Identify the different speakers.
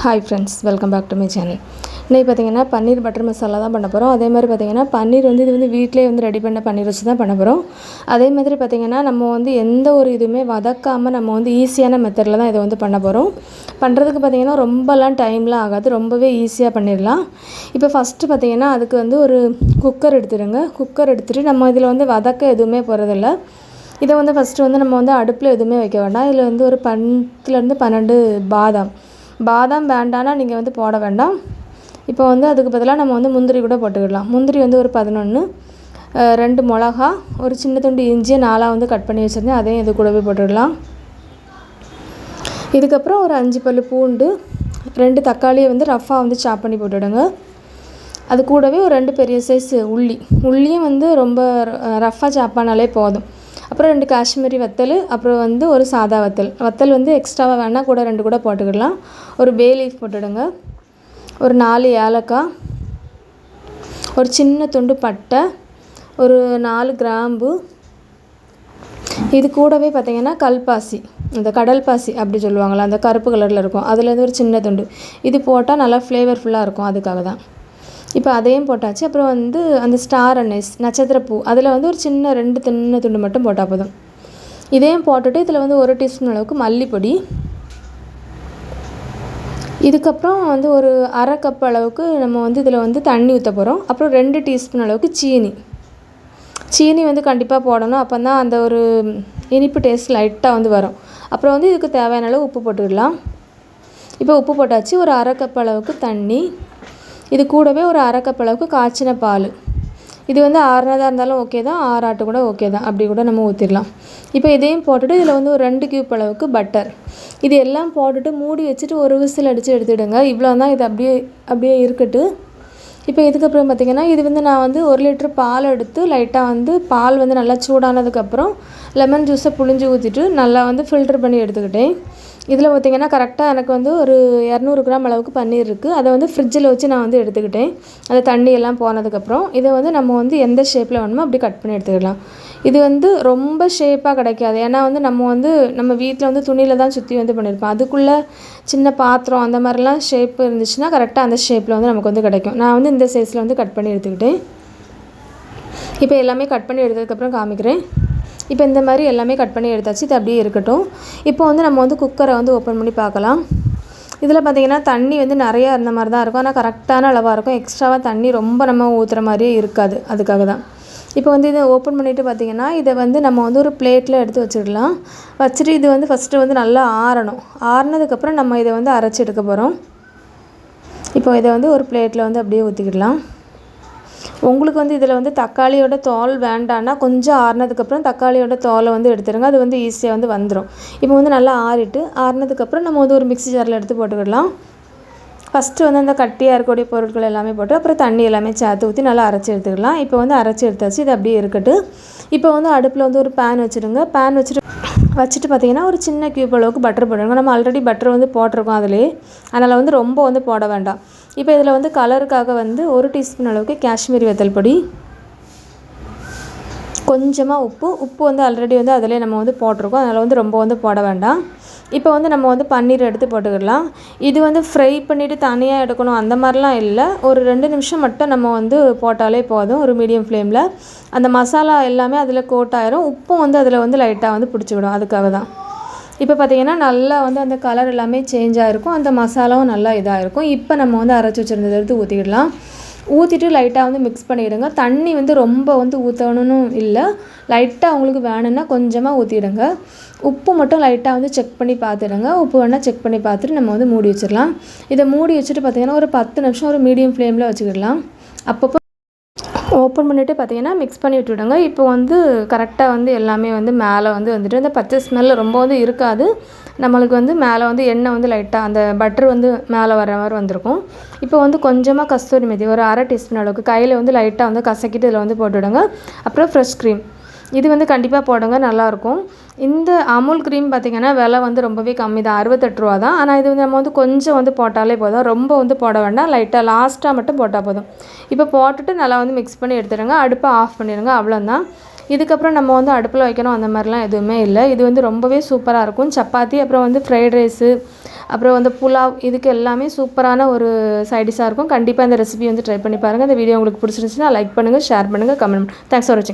Speaker 1: Hi friends welcome back to my channel இன்றைக்கி பார்த்தீங்கன்னா பன்னீர் butter masala தான் பண்ண போகிறோம் அதே மாதிரி பார்த்திங்கன்னா பன்னீர் வந்து இது வந்து வீட்டிலே வந்து ரெடி பண்ண பன்னீர் வச்சு தான் பண்ண போகிறோம் அதே மாதிரி பார்த்தீங்கன்னா நம்ம வந்து எந்த ஒரு இதுவுமே வதக்காமல் நம்ம வந்து ஈஸியான மெத்தடில் தான் இதை வந்து பண்ண போகிறோம் பண்ணுறதுக்கு பார்த்தீங்கன்னா ரொம்பலாம் டைம்லாம் ஆகாது. ரொம்பவே ஈஸியாக பண்ணிடலாம் இப்போ ஃபஸ்ட்டு பார்த்தீங்கன்னா அதுக்கு வந்து ஒரு குக்கர் எடுத்துடுங்க. குக்கர் எடுத்துகிட்டு நம்ம இதில் வந்து வதக்க எதுவுமே போகிறதில்ல இதை வந்து ஃபஸ்ட்டு வந்து நம்ம வந்து அடுப்பில் எதுவுமே வைக்க வேண்டாம். இதில் வந்து ஒரு பத்துலேருந்து பன்னெண்டு பாதாம். பாதாம் வேண்டானா நீங்கள் வந்து போட வேண்டாம். இப்போ வந்து அதுக்கு பதிலாக நம்ம வந்து முந்திரி கூட போட்டுக்கிடலாம். முந்திரி வந்து ஒரு பதினொன்று ரெண்டு மிளகா ஒரு சின்ன துண்டு இஞ்சியை நாலாக வந்து கட் பண்ணி வச்சுருந்தேன். அதையும் இது கூடவே போட்டுடலாம். இதுக்கப்புறம் ஒரு அஞ்சு பல் பூண்டு ரெண்டு தக்காளியை வந்து ரஃப்பாக வந்து சாப் பண்ணி போட்டுவிடுங்க அது கூடவே ஒரு ரெண்டு பெரிய சைஸ் உள்ளி. உள்ளியும் வந்து ரொம்ப ரஃப்பாக சாப்பானாலே போதும். அப்புறம் ரெண்டு காஷ்மீரி வத்தல் அப்புறம் வந்து ஒரு சாதா வத்தல். வத்தல் வந்து எக்ஸ்ட்ராவாக வேணால் கூட ரெண்டு கூட போட்டுக்கிடலாம். ஒரு பே லீஃப் போட்டுடுங்க. ஒரு நாலு ஏலக்காய். ஒரு சின்ன துண்டு பட்டை. ஒரு நாலு கிராம்பு. இது கூடவே பார்த்திங்கன்னா கல்பாசி. இந்த கடல் பாசி அப்படி சொல்லுவாங்களா அந்த கருப்பு கலரில் இருக்கும். அதுலேருந்து ஒரு சின்ன துண்டு. இது போட்டால் நல்லா ஃப்ளேவர்ஃபுல்லாக இருக்கும். அதுக்காக தான் இப்போ அதையும் போட்டாச்சு. அப்புறம் வந்து அந்த ஸ்டார் அன்னேஸ் நட்சத்திரப்பூ அதில் வந்து ஒரு சின்ன ரெண்டு தின்ன துண்டு மட்டும் போட்டால் போதும். இதையும் போட்டுட்டு இதில் வந்து ஒரு டீஸ்பூன் அளவுக்கு மல்லிப்பொடி. இதுக்கப்புறம் வந்து ஒரு அரை கப் அளவுக்கு நம்ம வந்து இதில் வந்து தண்ணி ஊற்ற போகிறோம் அப்புறம் ரெண்டு டீஸ்பூன் அளவுக்கு சீனி. சீனி வந்து கண்டிப்பாக போடணும். அப்போ தான் அந்த ஒரு இனிப்பு டேஸ்ட் லைட்டாக வந்து வரும். அப்புறம் வந்து இதுக்கு தேவையான அளவு உப்பு போட்டுடலாம். இப்போ உப்பு போட்டாச்சு. ஒரு அரை கப் அளவுக்கு தண்ணி. இது கூடவே ஒரு அரை கப் அளவுக்கு காய்ச்சின பால். இது வந்து ஆறுனதாக இருந்தாலும் ஓகே தான் ஆறாட்டு கூட ஓகே தான். அப்படி கூட நம்ம ஊற்றிடலாம் இப்போ இதையும் போட்டுட்டு இதில் வந்து ஒரு ரெண்டு கியூப் அளவுக்கு பட்டர் இது எல்லாம் போட்டுட்டு மூடி வச்சுட்டு ஒரு விசில் அடித்து எடுத்துவிடுங்க இவ்வளோ தான் இது அப்படியே அப்படியே இருக்கட்டு. இப்போ இதுக்கப்புறம் பார்த்திங்கன்னா இது வந்து நான் வந்து ஒரு லிட்டர் பால் எடுத்து லைட்டாக வந்து பால் வந்து நல்லா சூடானதுக்கப்புறம் லெமன் ஜூஸை புழிஞ்சு ஊற்றிட்டு நல்லா வந்து ஃபில்டர் பண்ணி எடுத்துக்கிட்டேன். இதில் பார்த்திங்கன்னா கரெக்டாக எனக்கு வந்து ஒரு இரநூறு கிராம் அளவுக்கு பன்னீர் இருக்குது அதை வந்து ஃப்ரிட்ஜில் வச்சு நான் வந்து எடுத்துக்கிட்டேன். அந்த தண்ணி எல்லாம் போனதுக்கப்புறம் இதை வந்து நம்ம வந்து எந்த ஷேப்பில் வேணுமோ அப்படி கட் பண்ணி எடுத்துக்கலாம். இது வந்து ரொம்ப ஷேப்பாக கிடைக்காது. ஏன்னா வந்து நம்ம வந்து நம்ம வீட்டில் வந்து துணியில் தான் சுற்றி வந்து பண்ணியிருப்போம் அதுக்குள்ளே சின்ன பாத்திரம் அந்த மாதிரிலாம் ஷேப் இருந்துச்சுன்னா கரெக்டாக அந்த ஷேப்பில் வந்து நமக்கு வந்து கிடைக்கும். நான் வந்து இந்த சைஸில் வந்து கட் பண்ணி எடுத்துக்கிட்டேன். இப்போ எல்லாமே கட் பண்ணி எடுத்ததுக்கப்புறம் காமிக்கிறேன். இப்போ இந்த மாதிரி எல்லாமே கட் பண்ணி எடுத்தாச்சு. இது அப்படியே இருக்கட்டும். இப்போ வந்து நம்ம வந்து குக்கரை வந்து ஓப்பன் பண்ணி பார்க்கலாம். இதில் பார்த்திங்கன்னா தண்ணி வந்து நிறையா இருந்த மாதிரி தான் இருக்கும். ஆனால் கரெக்டான அளவாக இருக்கும். எக்ஸ்ட்ராவாக தண்ணி ரொம்ப நம்ம ஊற்றுற மாதிரியே இருக்காது. அதுக்காக தான். இப்போ வந்து இதை ஓப்பன் பண்ணிவிட்டு பார்த்திங்கன்னா இதை வந்து நம்ம வந்து ஒரு பிளேட்டில் எடுத்து வச்சிடலாம். வச்சுட்டு இது வந்து ஃபஸ்ட்டு வந்து நல்லா ஆறணும். ஆறினதுக்கப்புறம் நம்ம இதை வந்து அரைச்சி எடுக்க போகிறோம் இப்போ இதை வந்து ஒரு பிளேட்டில் வந்து அப்படியே ஊற்றிக்கிடலாம் உங்களுக்கு வந்து இதில் வந்து தக்காளியோட தோல் வேண்டான்னா கொஞ்சம் ஆறுனதுக்கப்புறம் தக்காளியோட தோலை வந்து எடுத்துருங்க. அது வந்து ஈஸியாக வந்து வந்துடும் இப்போ வந்து நல்லா ஆறிட்டு ஆறுனதுக்கப்புறம் நம்ம வந்து ஒரு மிக்ஸி ஜாரில் எடுத்து போட்டுக்கிடலாம். ஃபஸ்ட்டு வந்து அந்த கட்டியாக இருக்கக்கூடிய பொருட்கள் எல்லாமே போட்டு அப்புறம் தண்ணி எல்லாமே சேர்த்து ஊற்றி நல்லா அரைச்சி எடுத்துக்கலாம். இப்போ வந்து அரைச்சி எடுத்தாச்சு இது அப்படியே இருக்கட்டு இப்போ வந்து அடுப்பில் வந்து ஒரு பேன் வச்சுருங்க பேன் வச்சுட்டு வச்சுட்டு பார்த்தீங்கன்னா ஒரு சின்ன கியூப் அளவுக்கு பட்டர் போட்டுருங்க. நம்ம ஆல்ரெடி பட்டர் வந்து போட்டிருக்கோம் அதிலே அதனால் வந்து ரொம்ப வந்து போட வேண்டாம். இப்போ இதில் வந்து கலருக்காக வந்து ஒரு டீஸ்பூன் அளவுக்கு காஷ்மீரி வெத்தல் பொடி கொஞ்சமாக உப்பு. உப்பு வந்து ஆல்ரெடி வந்து அதிலே நம்ம வந்து போட்டிருக்கோம். அதனால் வந்து ரொம்ப வந்து போட வேண்டாம். இப்போ வந்து நம்ம வந்து பன்னீர் எடுத்து போட்டுக்கிடலாம் இது வந்து ஃப்ரை பண்ணிவிட்டு தனியாக எடுக்கணும். அந்த மாதிரிலாம் இல்லை. ஒரு ரெண்டு நிமிஷம் மட்டும் நம்ம வந்து போட்டாலே போதும். ஒரு மீடியம் ஃப்ளேமில் அந்த மசாலா எல்லாமே அதில் கோட் ஆயிரும். உப்பும் வந்து அதில் வந்து லைட்டாக வந்து பிடிச்சிக்கிடும். அதுக்காக தான். இப்போ பார்த்திங்கன்னா நல்லா வந்து அந்த கலர் எல்லாமே சேஞ்ச் ஆகிருக்கும் அந்த மசாலாவும் நல்லா இதாக இருக்கும் இப்போ நம்ம வந்து அரைச்சி வச்சுருந்ததை எடுத்து ஊற்றிக்கிடலாம் ஊற்றிட்டு லைட்டாக வந்து மிக்ஸ் பண்ணிவிடுங்க தண்ணி வந்து ரொம்ப வந்து ஊற்றணும்னு இல்லை. லைட்டாக உங்களுக்கு வேணும்னா கொஞ்சமாக ஊற்றிடுங்க உப்பு மட்டும் லைட்டாக வந்து செக் பண்ணி பார்த்துடுங்க உப்பு வேணால் செக் பண்ணி பார்த்துட்டு நம்ம வந்து மூடி வச்சிடலாம். இதை மூடி வச்சுட்டு பார்த்திங்கன்னா ஒரு பத்து நிமிஷம் ஒரு மீடியம் ஃப்ளேமில் வச்சுக்கிடலாம். அப்பப்போ ஓப்பன் பண்ணிவிட்டு பார்த்தீங்கன்னா மிக்ஸ் பண்ணி விட்டுவிடுங்க. இப்போ வந்து கரெக்டாக வந்து எல்லாமே வந்து மேலே வந்து வந்துட்டு அந்த பச்சை ஸ்மெல் ரொம்ப வந்து இருக்காது. நம்மளுக்கு வந்து மேலே வந்து எண்ணெய் வந்து லைட்டாக அந்த பட்டர் வந்து மேலே வர மாதிரி வந்திருக்கும். இப்போ வந்து கொஞ்சமாக கஸ்தூரி மெதி ஒரு அரை டீஸ்பூன் அளவுக்கு கையில் வந்து லைட்டாக வந்து கசக்கிட்டு இதில் வந்து போட்டுவிடுங்க. அப்புறம் ஃப்ரெஷ் க்ரீம் இது வந்து கண்டிப்பாக போடுங்க நல்லாயிருக்கும் இந்த அமுல் க்ரீம் பார்த்திங்கன்னா விலை வந்து ரொம்பவே கம்மி தான் அறுபத்தெட்டு ரூபா தான். ஆனால் இது வந்து நம்ம வந்து கொஞ்சம் வந்து போட்டாலே போதும். ரொம்ப வந்து போட வேண்டாம். லைட்டாக லாஸ்ட்டாக மட்டும் போட்டால் போதும். இப்போ போட்டுட்டு நல்லா வந்து மிக்ஸ் பண்ணி எடுத்துடுங்க. அடுப்பை ஆஃப் பண்ணிடுங்க. அவ்வளோதான் இதுக்கப்புறம் நம்ம வந்து அடுப்பில் வைக்கணும். அந்த மாதிரிலாம் எதுவுமே இல்லை. இது வந்து ரொம்பவே சூப்பராக இருக்கும். சப்பாத்தி அப்புறம் வந்து ஃப்ரைட் ரைஸு அப்புறம் வந்து புலாவ் இதுக்கு எல்லாமே சூப்பரான ஒரு சைடிஷாக இருக்கும். கண்டிப்பாக இந்த ரெசிபி வந்து ட்ரை பண்ணி பாருங்கள் இந்த வீடியோ உங்களுக்கு பிடிச்சிருந்துச்சுன்னா லைக் பண்ணுங்கள் ஷேர் பண்ணுங்கள் கமெண்ட் தேங்க்ஸ் ஃபார் வாட்சிங்